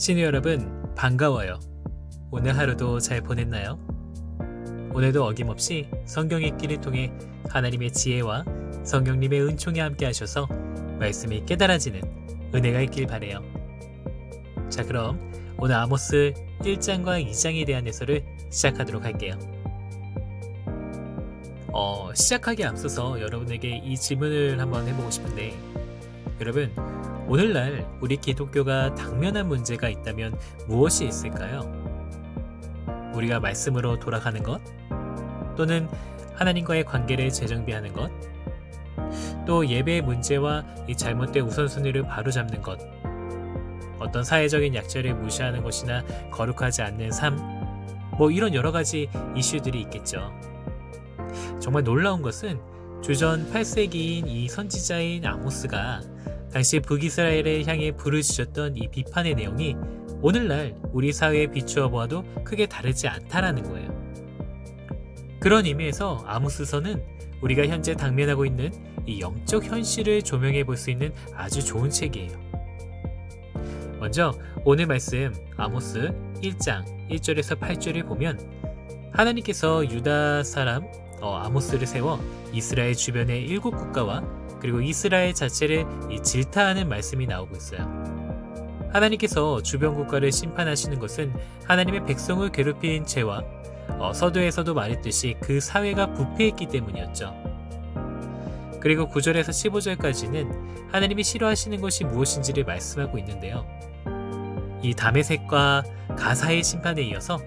신우 여러분, 반가워요. 오늘 하루도 잘 보냈나요? 오늘도 어김없이 성경 읽기를 통해 하나님의 지혜와 성경님의 은총이 함께 하셔서 말씀이 깨달아지는 은혜가 있길 바래요. 자, 그럼 오늘 아모스 1장과 2장에 대한 해설을 시작하도록 할게요. 어, 시작하기에 앞서서 여러분에게 이 질문을 한번 해보고 싶은데, 여러분, 오늘날 우리 기독교가 당면한 문제가 있다면 무엇이 있을까요? 우리가 말씀으로 돌아가는 것? 또는 하나님과의 관계를 재정비하는 것? 또 예배의 문제와 이 잘못된 우선순위를 바로잡는 것? 어떤 사회적인 약자를 무시하는 것이나 거룩하지 않는 삶? 뭐 이런 여러 가지 이슈들이 있겠죠. 정말 놀라운 것은 주전 8세기인 이 선지자인 아모스가 당시 북이스라엘을 향해 부르짖었던 이 비판의 내용이 오늘날 우리 사회에 비추어 보아도 크게 다르지 않다라는 거예요. 그런 의미에서 아모스서는 우리가 현재 당면하고 있는 이 영적 현실을 조명해 볼 수 있는 아주 좋은 책이에요. 먼저 오늘 말씀 아모스 1장 1절에서 8절을 보면 하나님께서 유다 사람 어, 아모스를 세워 이스라엘 주변의 일곱 국가와 그리고 이스라엘 자체를 이 질타하는 말씀이 나오고 있어요. 하나님께서 주변 국가를 심판하시는 것은 하나님의 백성을 괴롭힌 죄와 어, 서두에서도 말했듯이 그 사회가 부패했기 때문이었죠. 그리고 9절에서 15절까지는 하나님이 싫어하시는 것이 무엇인지를 말씀하고 있는데요. 이 다메색과 가사의 심판에 이어서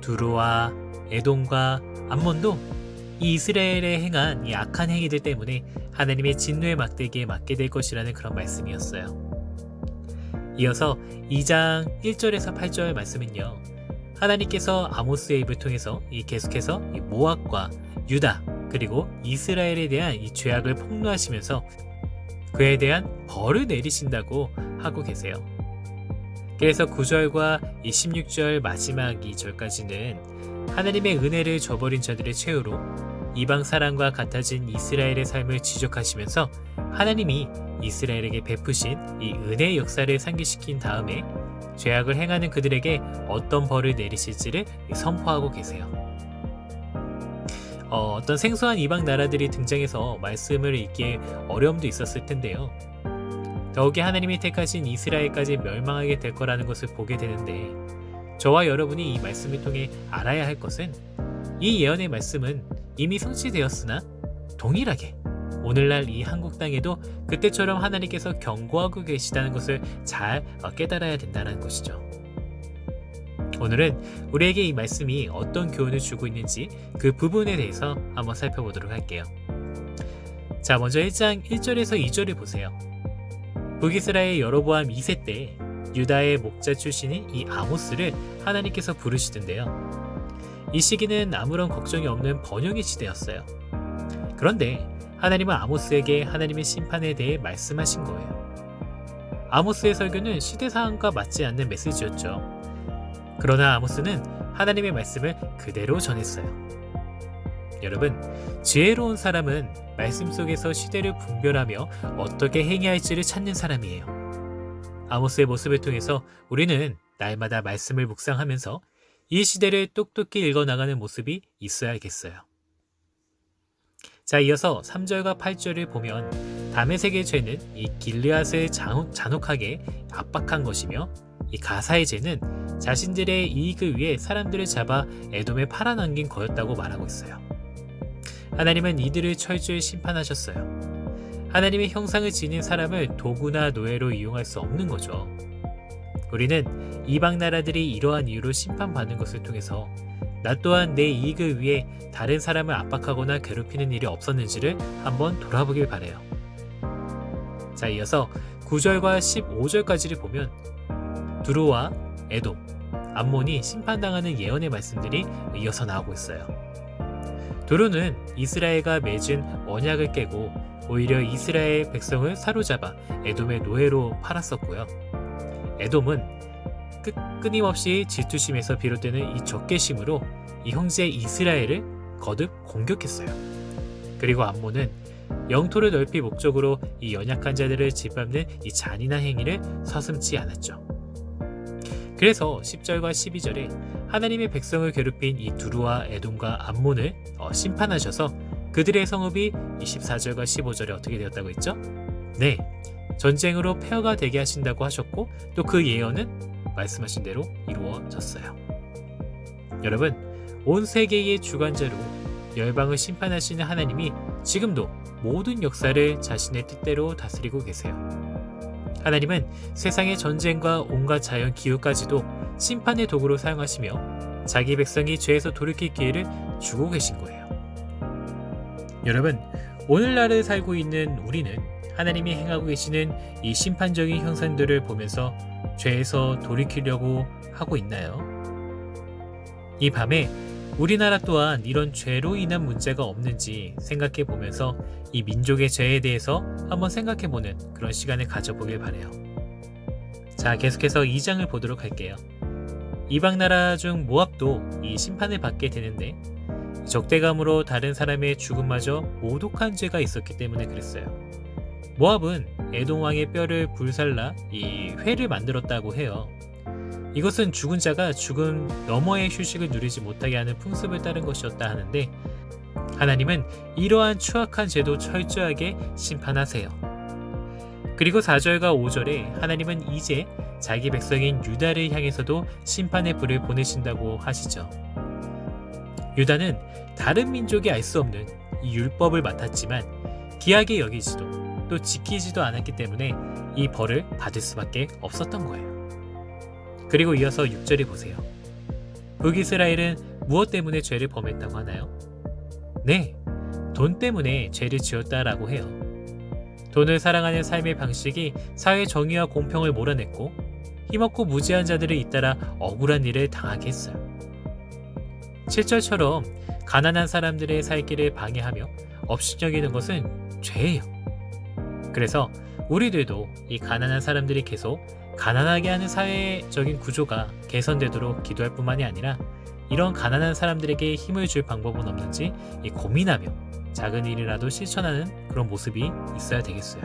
두루와 에돔과 암몬도 이 이스라엘에 행한 이 악한 행위들 때문에 하나님의 진노의 막대기에 맞게 될 것이라는 그런 말씀이었어요. 이어서 2장 1절에서 8절 말씀은요. 하나님께서 아모스의 입을 통해서 이 계속해서 이 모압과 유다 그리고 이스라엘에 대한 이 죄악을 폭로하시면서 그에 대한 벌을 내리신다고 하고 계세요. 그래서 9절과 이 16절 마지막 2절까지는 하나님의 은혜를 저버린 자들의 최후로 이방 사람과 같아진 이스라엘의 삶을 지적하시면서 하나님이 이스라엘에게 베푸신 이 은혜의 역사를 상기시킨 다음에 죄악을 행하는 그들에게 어떤 벌을 내리실지를 선포하고 계세요. 어, 어떤 생소한 이방 나라들이 등장해서 말씀을 읽기에 어려움도 있었을 텐데요. 더욱이 하나님이 택하신 이스라엘까지 멸망하게 될 거라는 것을 보게 되는데 저와 여러분이 이 말씀을 통해 알아야 할 것은 이 예언의 말씀은 이미 성취되었으나 동일하게 오늘날 이 한국 땅에도 그때처럼 하나님께서 경고하고 계시다는 것을 잘 깨달아야 된다는 것이죠. 오늘은 우리에게 이 말씀이 어떤 교훈을 주고 있는지 그 부분에 대해서 한번 살펴보도록 할게요. 자, 먼저 1장 1절에서 2절을 보세요. 북이스라엘 여로보암 2세 때 유다의 목자 출신인 이 아모스를 하나님께서 부르시던데요. 이 시기는 아무런 걱정이 없는 번영의 시대였어요. 그런데 하나님은 아모스에게 하나님의 심판에 대해 말씀하신 거예요. 아모스의 설교는 시대 상황과 맞지 않는 메시지였죠. 그러나 아모스는 하나님의 말씀을 그대로 전했어요. 여러분, 지혜로운 사람은 말씀 속에서 시대를 분별하며 어떻게 행해야 할지를 찾는 사람이에요. 아모스의 모습을 통해서 우리는 날마다 말씀을 묵상하면서 이 시대를 똑똑히 읽어나가는 모습이 있어야겠어요. 자, 이어서 3절과 8절을 보면 다메섹의 죄는 이 길르앗을 잔혹하게 압박한 것이며 이 가사의 죄는 자신들의 이익을 위해 사람들을 잡아 에돔에 팔아넘긴 거였다고 말하고 있어요. 하나님은 이들을 철저히 심판하셨어요. 하나님의 형상을 지닌 사람을 도구나 노예로 이용할 수 없는 거죠. 우리는 이방 나라들이 이러한 이유로 심판받는 것을 통해서 나 또한 내 이익을 위해 다른 사람을 압박하거나 괴롭히는 일이 없었는지를 한번 돌아보길 바래요. 자, 이어서 9절과 15절까지를 보면 두루와 에돔, 암몬이 심판당하는 예언의 말씀들이 이어서 나오고 있어요. 두루는 이스라엘과 맺은 언약을 깨고 오히려 이스라엘 백성을 사로잡아 에돔의 노예로 팔았었고요. 에돔은 끝, 끊임없이 질투심에서 비롯되는 이 적개심으로 이 형제 이스라엘을 거듭 공격했어요. 그리고 암몬은 영토를 넓히 목적으로 이 연약한 자들을 짓밟는 이 잔인한 행위를 서슴지 않았죠. 그래서 10절과 12절에 하나님의 백성을 괴롭힌 이 두루와 에돔과 암몬을 어, 심판하셔서 그들의 성읍이 24절과 15절에 어떻게 되었다고 했죠? 네, 전쟁으로 폐허가 되게 하신다고 하셨고 또 그 예언은 말씀하신 대로 이루어졌어요. 여러분, 온 세계의 주관자로 열방을 심판하시는 하나님이 지금도 모든 역사를 자신의 뜻대로 다스리고 계세요. 하나님은 세상의 전쟁과 온갖 자연 기후까지도 심판의 도구로 사용하시며 자기 백성이 죄에서 돌이킬 기회를 주고 계신 거예요. 여러분, 오늘날을 살고 있는 우리는 하나님이 행하고 계시는 이 심판적인 형상들을 보면서 죄에서 돌이키려고 하고 있나요? 이 밤에 우리나라 또한 이런 죄로 인한 문제가 없는지 생각해 보면서 이 민족의 죄에 대해서 한번 생각해 보는 그런 시간을 가져보길 바래요. 자, 계속해서 2장을 보도록 할게요. 이방 나라 중 모압도 이 심판을 받게 되는데 적대감으로 다른 사람의 죽음마저 모독한 죄가 있었기 때문에 그랬어요. 모압은 에돔 왕의 뼈를 불살라 이 회를 만들었다고 해요. 이것은 죽은 자가 죽음 너머의 휴식을 누리지 못하게 하는 풍습을 따른 것이었다 하는데 하나님은 이러한 추악한 죄도 철저하게 심판하세요. 그리고 4절과 5절에 하나님은 이제 자기 백성인 유다를 향해서도 심판의 불을 보내신다고 하시죠. 유다는 다른 민족이 알 수 없는 이 율법을 맡았지만 기하게 여기지도 또 지키지도 않았기 때문에 이 벌을 받을 수밖에 없었던 거예요. 그리고 이어서 6절을 보세요. 북이스라엘은 무엇 때문에 죄를 범했다고 하나요? 네, 돈 때문에 죄를 지었다라고 해요. 돈을 사랑하는 삶의 방식이 사회 정의와 공평을 몰아냈고 힘없고 무지한 자들을 잇따라 억울한 일을 당하게 했어요. 7절처럼 가난한 사람들의 살 길을 방해하며 업신여기는 것은 죄예요. 그래서 우리들도 이 가난한 사람들이 계속 가난하게 하는 사회적인 구조가 개선되도록 기도할 뿐만이 아니라 이런 가난한 사람들에게 힘을 줄 방법은 없는지 고민하며 작은 일이라도 실천하는 그런 모습이 있어야 되겠어요.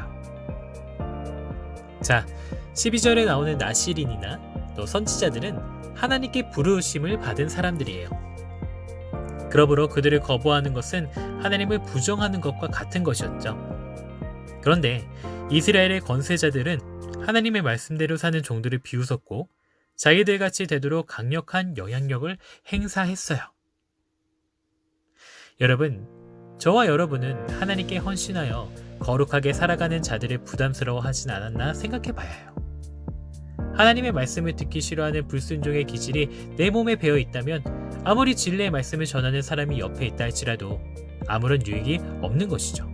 자, 12절에 나오는 나시린이나 또 선지자들은 하나님께 부르심을 받은 사람들이에요. 그러므로 그들을 거부하는 것은 하나님을 부정하는 것과 같은 것이었죠. 그런데 이스라엘의 건세자들은 하나님의 말씀대로 사는 종들을 비웃었고 자기들 같이 되도록 강력한 영향력을 행사했어요. 여러분, 저와 여러분은 하나님께 헌신하여 거룩하게 살아가는 자들을 부담스러워 하진 않았나 생각해 봐야 해요. 하나님의 말씀을 듣기 싫어하는 불순종의 기질이 내 몸에 배어 있다면 아무리 진리의 말씀을 전하는 사람이 옆에 있다 할지라도 아무런 유익이 없는 것이죠.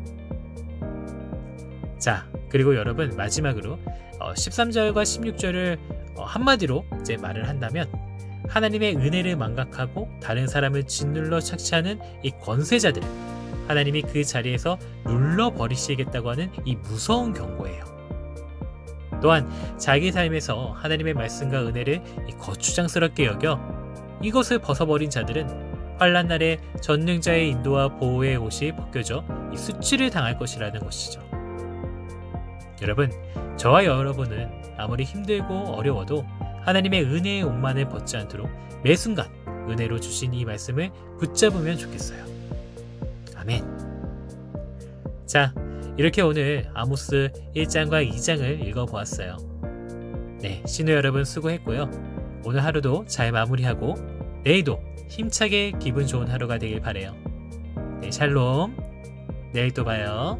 자, 그리고 여러분 마지막으로 13절과 어, 16절을 어, 한마디로 이제 말을 한다면 하나님의 은혜를 망각하고 다른 사람을 짓눌러 착취하는 이 권세자들 하나님이 그 자리에서 눌러 버리시겠다고 하는 이 무서운 경고예요. 또한 자기 삶에서 하나님의 말씀과 은혜를 거추장스럽게 여겨 이것을 벗어버린 자들은 환란 날에 전능자의 인도와 보호의 옷이 벗겨져 수치를 당할 것이라는 것이죠. 여러분, 저와 여러분은 아무리 힘들고 어려워도 하나님의 은혜의 옷만을 벗지 않도록 매 순간 은혜로 주신 이 말씀을 붙잡으면 좋겠어요. 아멘. 자, 이렇게 오늘 아모스 1장과 2장을 읽어보았어요. 네, 신우 여러분 수고했고요. 오늘 하루도 잘 마무리하고 내일도 힘차게 기분 좋은 하루가 되길 바래요. 네, 샬롬. 내일 또 봐요.